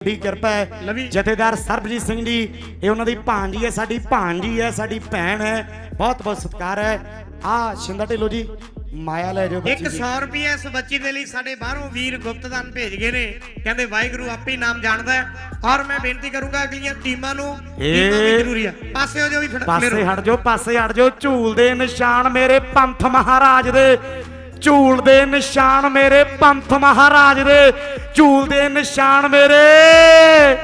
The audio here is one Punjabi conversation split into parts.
ਦੀ ਕਿਰਪਾ ਹੈ। ਜਥੇਦਾਰ ਸਰਬਜੀਤ ਸਿੰਘ ਜੀ ਇਹ ਉਹਨਾਂ ਦੀ ਭਾਂਜੀ ਹੈ ਸਾਡੀ ਭਾਂਜੀ ਹੈ ਸਾਡੀ ਭੈਣ ਹੈ। ਬਹੁਤ ਬਹੁਤ ਸਤਿਕਾਰ ਹੈ। ਆ ਸ਼ਿੰਦਾ ਢਿੱਲੋਂ ਜੀ ਮਾਇਆ ਲੈ ਜਾਓ ਬੱਚੀ ਦੀ। 100 ਰੁਪਏ ਇਸ ਬੱਚੀ ਦੇ ਲਈ ਸਾਡੇ ਬਾਹਰੋਂ ਵੀਰ ਗੁਪਤਦਾਨ ਭੇਜ ਗਏ ਨੇ। ਕਹਿੰਦੇ ਵਾਹਿਗੁਰੂ ਆਪੇ ਨਾਮ ਜਾਣਦਾ ਹੈ। ਔਰ ਮੈਂ ਬੇਨਤੀ ਕਰੂੰਗਾ ਅਗਲੀਆਂ ਟੀਮਾਂ ਨੂੰ ਟੀਮਾਂ ਵੀ ਜ਼ਰੂਰੀ ਆ। ਪਾਸੇ ਹੋ ਜਾਓ ਵੀ ਫੜ ਪਾਸੇ ਹਟ ਜਾਓ ਪਾਸੇ ਹਟ ਜਾਓ। ਝੂਲ ਦੇ ਨਿਸ਼ਾਨ ਮੇਰੇ ਪੰਥ ਮਹਾਰਾਜ ਦੇ। ਝੂਲ ਦੇ ਨਿਸ਼ਾਨ ਮੇਰੇ ਪੰਥ ਮਹਾਰਾਜ ਦੇ। ਝੂਲ ਦੇ ਨਿਸ਼ਾਨ ਮੇਰੇ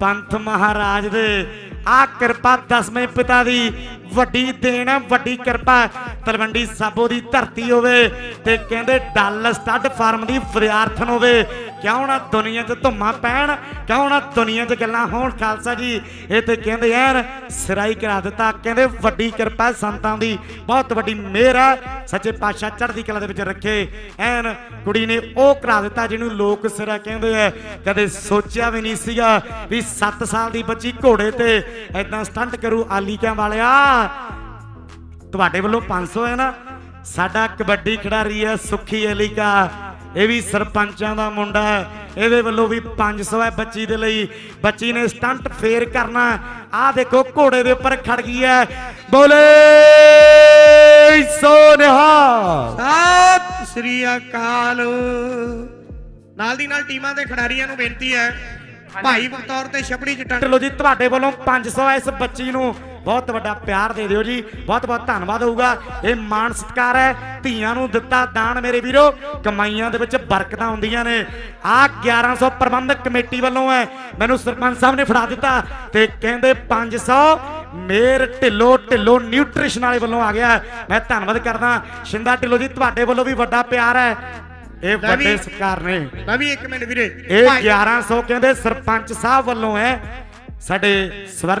ਪੰਥ ਮਹਾਰਾਜ ਦੇ। ਆ ਕਿਰਪਾ ਦਸਵੇਂ ਪਿਤਾ ਦੀ ਵੱਡੀ ਦੇਣ ਹੈ, ਵੱਡੀ ਕਿਰਪਾ ਤਲਵੰਡੀ ਸਾਬੋ ਦੀ ਧਰਤੀ ਹੋਵੇ ਤੇ ਕਹਿੰਦੇ ਡੱਲ ਸਟੱਡ ਫਾਰਮ ਦੀ ਵਿਦਿਆਰਥਣ ਹੋਵੇ। ਕਿਉਂ ਨਾ ਦੁਨੀਆ 'ਚ ਧੁੰਮਾਂ ਪੈਣ? ਕਿਉਂ ਨਾ ਦੁਨੀਆ 'ਚ ਗੱਲਾਂ ਹੋਣ ਖਾਲਸਾ ਜੀ? ਇਹ ਤੇ ਕਹਿੰਦੇ ਐਨ, ਸਿਰਾਈ ਕਰਾ ਦਿੱਤਾ। ਕਹਿੰਦੇ ਵੱਡੀ ਕਿਰਪਾ ਸੰਤਾਂ ਦੀ। ਬਹੁਤ ਵੱਡੀ ਮਿਹਰ ਹੈ। ਸੱਚੇ ਪਾਤਸ਼ਾਹ ਚੜ੍ਹਦੀ ਕਲਾ ਦੇ ਵਿੱਚ ਰੱਖੇ। ਐਨ, ਕੁੜੀ ਨੇ ਉਹ ਕਰਾ ਦਿੱਤਾ ਜਿਹਨੂੰ ਲੋਕ ਸਿਰਾ ਕਹਿੰਦੇ ਐ। ਕਦੇ ਸੋਚਿਆ ਵੀ ਨਹੀਂ ਸੀਗਾ ਵੀ 7 ਸਾਲ ਦੀ ਬੱਚੀ ਘੋੜੇ ਤੇ ਐਦਾਂ ਸਟੰਟ ਕਰੂ ਆਲੀਕਿਆਂ ਵਾਲਿਆ। ਤੁਹਾਡੇ ਵੱਲੋਂ 500 ਹੈ ਨਾ? ਸਾਡਾ ਕਬੱਡੀ ਖਿਡਾਰੀ ਹੈ, ਸੁਖੀ ਅਲੀਕਾ। ਇਹ ਵੀ ਸਰਪੰਚਾਂ ਦਾ ਮੁੰਡਾ ਹੈ। ਇਹਦੇ ਵੱਲੋਂ ਵੀ 500 ਹੈ ਬੱਚੀ ਦੇ ਲਈ। ਬੱਚੀ ਨੇ ਸਟੰਟ ਫੇਰ ਕਰਨਾ। ਆਹ ਦੇਖੋ ਘੋੜੇ ਦੇ ਉੱਪਰ ਖੜ ਗਈ ਹੈ। ਬੋਲੇ ਸੋਨਿਹਾ ਸਤਿ ਸ੍ਰੀ ਅਕਾਲ। ਨਾਲ ਦੀ ਨਾਲ ਟੀਮਾਂ ਦੇ ਖਿਡਾਰੀਆਂ ਨੂੰ ਬੇਨਤੀ ਹੈ ਭਾਈ ਬਤੌਰ ਤੇ ਛਪੜੀ ਚਟਣ ਲੋ ਜੀ ਤੁਹਾਡੇ ਵੱਲੋਂ 500 ਇਸ ਬੱਚੀ ਨੂੰ। ਬਹੁਤ ਵੱਡਾ ਪਿਆਰ ਦੇ ਦਿਓ ਜੀ ਬਹੁਤ ਬਹੁਤ ਧੰਨਵਾਦ ਹੋਊਗਾ। ਇਹ ਮਾਣ ਸਤਿਕਾਰ ਹੈ ਧੀਆਂ ਨੂੰ ਦਿੱਤਾ ਦਾਨ ਮੇਰੇ ਵੀਰੋ। ਕਮਾਈਆਂ ਦੇ ਵਿੱਚ ਬਰਕਤਾਂ ਹੁੰਦੀਆਂ ਨੇ। ਆ 1100 ਪ੍ਰਬੰਧਕ ਕਮੇਟੀ ਵੱਲੋਂ ਹੈ ਮੈਨੂੰ ਸਰਪੰਚ ਸਾਹਿਬ ਨੇ ਫੜਾ ਦਿੱਤਾ ਤੇ ਕਹਿੰਦੇ 500 ਮੇਰ ਢਿੱਲੋ ਢਿੱਲੋ ਨਿਊਟ੍ਰੀਸ਼ਨ ਵਾਲੇ ਵੱਲੋਂ ਆ ਗਿਆ। ਮੈਂ ਧੰਨਵਾਦ ਕਰਦਾ। ਸ਼ਿੰਦਾ ਢਿੱਲੋ ਜੀ ਤੁਹਾਡੇ ਵੱਲੋਂ ਵੀ ਵੱਡਾ ਪਿਆਰ ਹੈ। ਇਹ ਵੱਡੇ ਸਤਿਕਾਰ ਨੇ। ਮੈਂ ਵੀ ਇੱਕ ਮਿੰਟ ਵੀਰੇ। ਇਹ ਭਾਈ- 1100 ਕਹਿੰਦੇ ਸਰਪੰਚ ਸਾਹਿਬ ਵੱਲੋਂ ਹੈ। ਸਾਡੇ ਸਵਰ